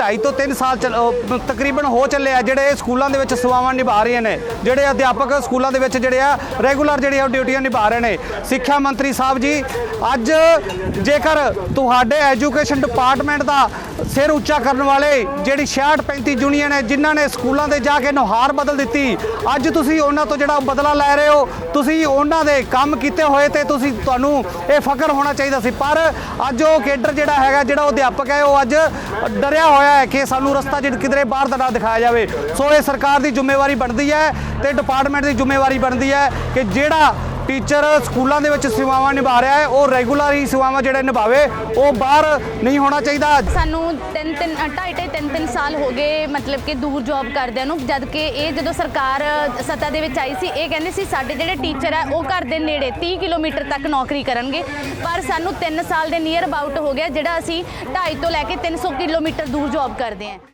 ਢਾਈ ਤੋਂ 3 ਸਾਲ ਚੱਲ- ਤਕਰੀਬਨ ਹੋ ਚੱਲੇ ਆ ਜਿਹੜੇ ਸਕੂਲਾਂ ਦੇ ਵਿੱਚ ਸੇਵਾਵਾਂ ਨਿਭਾ ਰਹੇ ਨੇ। ਜਿਹੜੇ ਅਧਿਆਪਕ ਸਕੂਲਾਂ ਦੇ ਵਿੱਚ ਜਿਹੜੇ ਆ, ਰੈਗੂਲਰ ਜਿਹੜੇ ਜਿਹੜੀਆਂ ਡਿਊਟੀਆਂ ਨਿਭਾ ਰਹੇ ਨੇ। ਸਿੱਖਿਆ ਮੰਤਰੀ ਸਾਹਿਬ ਜੀ, ਅੱਜ ਜੇਕਰ ਤੁਹਾਡੇ ਐਜੂਕੇਸ਼ਨ ਡਿਪਾਰਟਮੈਂਟ ਦਾ ਸਿਰ ਉੱਚਾ ਕਰਨ ਵਾਲੇ ਜਿਹੜੀ 66 35 ਯੂਨੀਅਨ ਹੈ ਜਿਨ੍ਹਾਂ ਨੇ ਸਕੂਲਾਂ ਦੇ ਜਾ ਕੇ ਨੁਹਾਰ ਬਦਲ ਦਿੱਤੀ, ਅੱਜ ਤੁਸੀਂ ਉਹਨਾਂ ਤੋਂ ਜਿਹੜਾ ਬਦਲਾ ਲੈ ਰਹੇ ਹੋ, ਤੁਸੀਂ ਉਹਨਾਂ ਦੇ ਕੰਮ ਕੀਤੇ ਹੋਏ ਤੇ ਤੁਸੀਂ ਤੁਹਾਨੂੰ ਇਹ ਫਖਰ ਹੋਣਾ ਚਾਹੀਦਾ ਸੀ। ਪਰ ਅੱਜ ਉਹ ਕੇਡਰ ਜਿਹੜਾ ਹੈਗਾ, ਜਿਹੜਾ ਉਹ ਅਧਿਆਪਕ ਹੈ, ਉਹ ਅੱਜ ਡਰਿਆ ਹੋਇਆ ਹੈ ਕਿ ਸਾਨੂੰ ਰਸਤਾ ਜਿਹੜਾ ਕਿਧਰੇ ਬਾਹਰ ਦਾ ਨਾ ਦਿਖਾਇਆ ਜਾਵੇ। ਸੋ ਇਹ ਸਰਕਾਰ ਦੀ ਜ਼ਿੰਮੇਵਾਰੀ ਬਣਦੀ ਹੈ ਤੇ ਡਿਪਾਰਟਮੈਂਟ ਦੀ ਜ਼ਿੰਮੇਵਾਰੀ ਬਣਦੀ ਹੈ ਕਿ ਜਿਹੜਾ ਟੀਚਰ ਸਕੂਲਾਂ ਦੇ ਵਿੱਚ ਸੇਵਾਵਾਂ ਨਿਭਾ ਰਿਹਾ ਹੈ ਉਹ ਰੈਗੂਲਰ ਹੀ ਸੇਵਾਵਾਂ ਜਿਹੜੇ ਨਿਭਾਵੇ ਉਹ ਬਾਹਰ ਨਹੀਂ ਹੋਣਾ ਚਾਹੀਦਾ। ਸਾਨੂੰ ਤਿੰਨ ਤਿੰਨ ਅ, ਢਾਈ ਢਾਈ ਤਿੰਨ ਤਿੰਨ ਸਾਲ ਹੋ ਗਏ ਮਤਲਬ ਕਿ ਦੂਰ ਜੌਬ ਕਰਦਿਆਂ ਨੂੰ ਜਦ ਕਿ ਇਹ ਜਦੋਂ ਸਰਕਾਰ ਅ, ਸੱਤਾ ਦੇ ਵਿੱਚ ਆਈ ਸੀ ਇਹ ਕਹਿੰਦੇ ਸੀ ਸਾਡੇ ਜਿਹੜੇ ਟੀਚਰ ਆ ਉਹ ਘਰ ਦੇ ਨੇੜੇ 30 ਕਿਲੋਮੀਟਰ ਤੱਕ ਨੌਕਰੀ ਕਰਨਗੇ। ਪਰ ਸਾਨੂੰ 3 ਸਾਲ ਦੇ ਨੀਅਰ ਅਬਾਊਟ ਹੋ ਗਿਆ ਜਿਹੜਾ ਅਸੀਂ ਢਾਈ ਤੋਂ ਲੈ ਕੇ 300 ਕਿਲੋਮੀਟਰ ਦੂਰ ਜੌਬ ਕਰਦੇ ਹਾਂ।